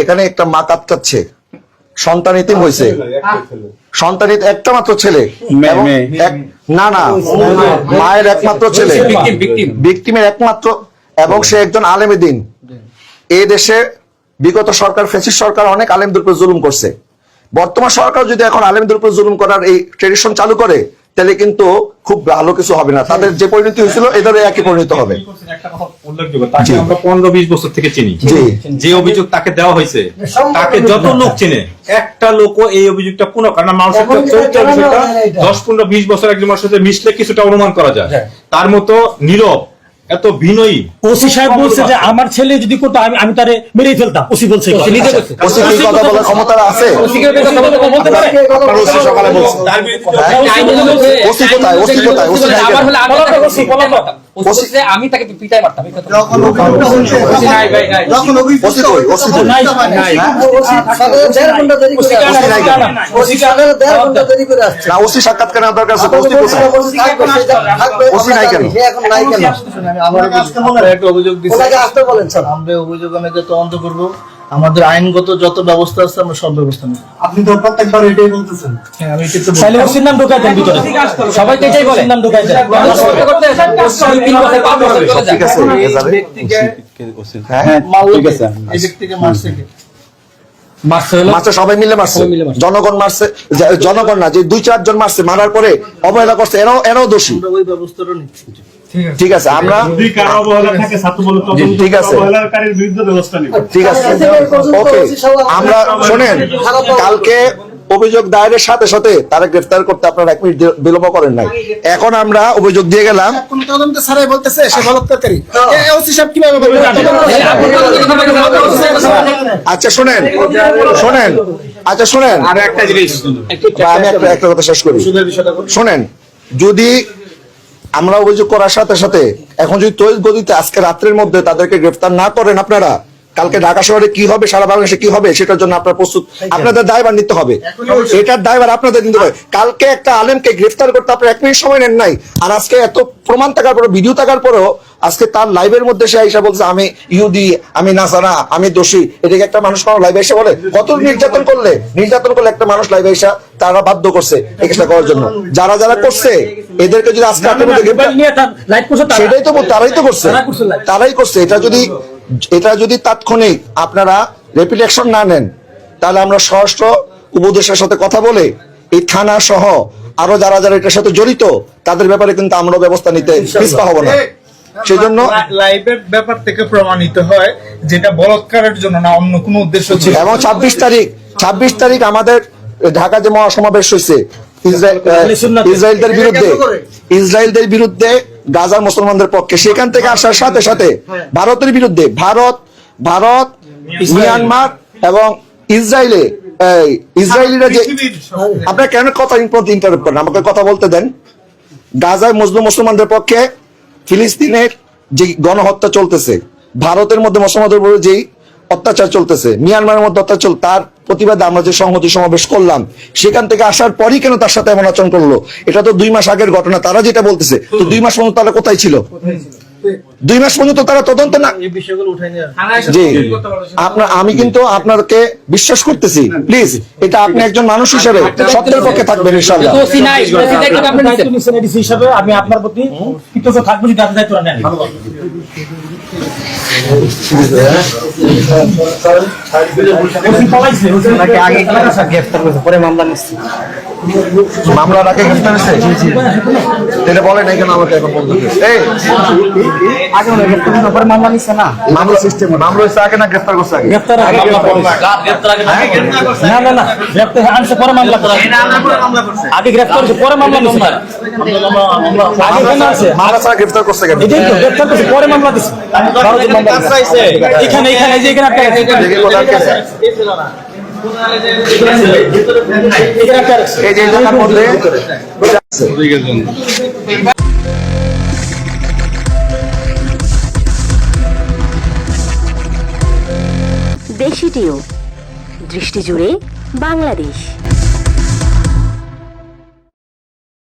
এখানে একটা মা কাতকাচ্ছে সন্তান ইতিম হয়েছে সন্তান একটা মাত্র ছেলে। না না। মায়ের একমাত্র ছেলে। ভিকটিমের একমাত্র। এবং সে একজন আলেম দিন এই দেশে বিগত সরকার ফেসিস সরকার অনেক আলেমদের উপর জুলুম করছে। বর্তমান সরকার যদি এখন আলেমদের উপর জুলুম করার এই ট্রেডিশন চালু করে তাহলে কিন্তু খুব ভালো কিছু হবে না। তাদের যে পরিণতি হয়েছিল এদেরও একই পরিণত হবে। একটা কথা উল্লেখযোগ্য। তাকে আমরা পনেরো বিশ বছর থেকে চিনি। যে অভিযোগ তাকে দেওয়া হয়েছে তাকে যত লোক চিনে একটা লোকও এই অভিযোগটা পুনঃ কারণ মানুষের? দশ পনেরো বিশ বছর একজন মানুষের মিশলে কিছুটা অনুমান করা যায়। হ্যাঁ। তার মতো নীরব এত বিনয়ী। ওসি সাহেব বলছে যে আমার ছেলে যদি করতো আমি আমি তারে মেরেই ফেলতাম। ওসি বলছে নিজে ওসি কি কথা বলার ক্ষমতা আছে। বলতে পারে? ওসি সকালে বলছে? ওসি কোথায়? ওসি কোথায়? ওসি আমার হলে আমি বলো তো, তাকে ওসি, বলো তো। আমি তাকে পিটাই মারতাম ওসি সাক্ষাৎকার ওসি নাই কেন? একটা অভিযোগ দিচ্ছে বলেন আমরা অভিযোগ আমি যে তদন্ত করব। আমাদের আইনগত যত ব্যবস্থা আছে আমরা সব ব্যবস্থা নেব। আপনি তো প্রত্যেকবার এটাই বলতেছেন। হ্যাঁ আমি এটা তো বলছি। তাহলে ওসির নাম ঢুকাই দেন ভিতরে। সবাই তো এটাই বলে। নাম ঢুকাই দেন। ঠিক আছে? হ্যাঁ? ঠিক আছে। এই ব্যক্তিকে মারছে কে? মারছে হলো মারছে সবাই মিলে মারছে। সবাই মিলে মারছে। জনগণ মারছে জনগণ না যে দুই চারজন মারছে মারার পরে অবহেলা করছে এরাও এরাও দোষী। ওই ব্যবস্থাটা নিচ্ছি। ঠিক আছে। আমরা ঠিক আছে। অবহেলাকারীর বিরুদ্ধে ব্যবস্থা নেব। ঠিক আছে। ওকে আমরা শোনেন কালকে অভিযোগ দায়েরের সাথে সাথে তারা গ্রেফতার করতে আপনারা এক মিনিট বিলম্ব করেন নাই। এখন আমরা অভিযোগ দিয়ে গেলাম। বলতেছে সে বলৎকারী। বলবে? আচ্ছা শোনেন শোনেন আচ্ছা শোনেন। আর একটা জিনিস আমি একটা একটা কথা শেষ করি। শোনেন যদি আমরা অভিযোগ করার সাথে সাথে এখন যদি তৈরি গতিতে আজকে রাত্রের মধ্যে তাদেরকে গ্রেফতার না করেন আপনারা কালকে ঢাকা শহরে কি হবে সারা বাংলাদেশে কি হবে সেটার জন্য আপনার প্রস্তুত। আপনাদের দায়বার নিতে হবে। এটার দায়বার আপনাদের নিতে হবে। কালকে একটা আলেমকে গ্রেফতার করতে আপনার এক মিনিট সময় নেন নাই। আর আজকে এত প্রমাণ থাকার পরে ভিডিও থাকার পরেও আজকে তার লাইভের মধ্যে সে আইসা বলছে আমি ইহুদি আমি নাসারা আমি দোষী। এটাকে একটা মানুষ কোনো লাইভে এসে বলে কত নির্যাতন করলে? নির্যাতন করলে একটা মানুষ লাইভে এসে তারা বাধ্য করছে এই কাজটা করার জন্য। যারা যারা করছে এদেরকে যদি আজকে। সেটাই তো তারাই তো করছে। তারাই করছে এটা যদি এটা যদি তাৎক্ষণিক আপনারা রেপিড অ্যাকশন না নেন তাহলে আমরা স্বরাষ্ট্র উপদেশের সাথে কথা বলে এই থানা সহ আরও যারা যারা এটার সাথে জড়িত তাদের ব্যাপারে কিন্তু আমরা ব্যবস্থা নিতে হব না। সেই জন্য লাইভের ব্যাপার থেকে প্রমাণিত হয় যেটা বলৎকারের জন্য না অন্য কোনো উদ্দেশ্য ছিল এবং ছাব্বিশ তারিখ ছাব্বিশ তারিখ আমাদের ঢাকা যে মহাসমাবেশ হয়েছে ইসরায়েলদের বিরুদ্ধে। ইসরায়েলদের বিরুদ্ধে গাজার মুসলমানদের পক্ষে। সেখান থেকে আসার সাথে সাথে ভারতের বিরুদ্ধে ভারত ভারত মিয়ানমার এবং ইসরায়েলে ইসরায়েলিরা যে আপনার কেন কথা ইন্টারপ্ট করেন? আমাকে কথা বলতে দেন। গাজায় মুসলিম মুসলমানদের পক্ষে ফিলিস্তিনের যে গণহত্যা চলতেছে, ভারতের মধ্যে মুসলমানদের উপরে যেই অত্যাচার চলতেছে, মিয়ানমারের মধ্যে অত্যাচার তার প্রতিবাদে আমরা যে সংহতি সমাবেশ করলাম, সেখান থেকে আসার পরই কেন তার সাথে এমন আচরণ করল? এটা তো দুই মাস আগের ঘটনা, তারা যেটা বলতেছে, তো দুই মাস পর্যন্ত তারা কোথায় ছিল? দুই মাস পর্যন্ত তারা তদন্ত না এই বিষয়গুলো উঠাই নিয়ে আসবে। জি। আপনার আমি কিন্তু আপনাকে বিশ্বাস করতেছি। প্লিজ এটা আপনি একজন মানুষ হিসেবে সত্যের পক্ষে থাকবেন হিসাবে আমি আপনার প্রতি কৃতজ্ঞ থাকব যদি আপনি দায়িত্ব নেন। ওসি পলাইছে, ওসি মামলার আগে গ্রেফতার হয়েছে? এটা বলে নাই কেন আমাকে এখন বলতে এই! মামলা সিস্টেম মামলা হয়েছে আগে না গ্রেফতার করছে আগে? গ্রেপ্তার আগে না না না গ্রেপ্তার আনছে পরে মামলা করা আগে গ্রেপ্তার হয়েছে পরে মামলা নিছে। আগে কেন আছে? মামলা ছাড়া গ্রেফতার করছে কেন? এটাই তো গ্রেপ্তার করছে পরে মামলা দিছে। এখানে এখানে যে এখানে একটা দেখি কোথায় কে আছে? এখানে একটা আছে। এই যে এই মধ্যে এটা আছে। দেশি টিও দৃষ্টি জুড়ে বাংলাদেশ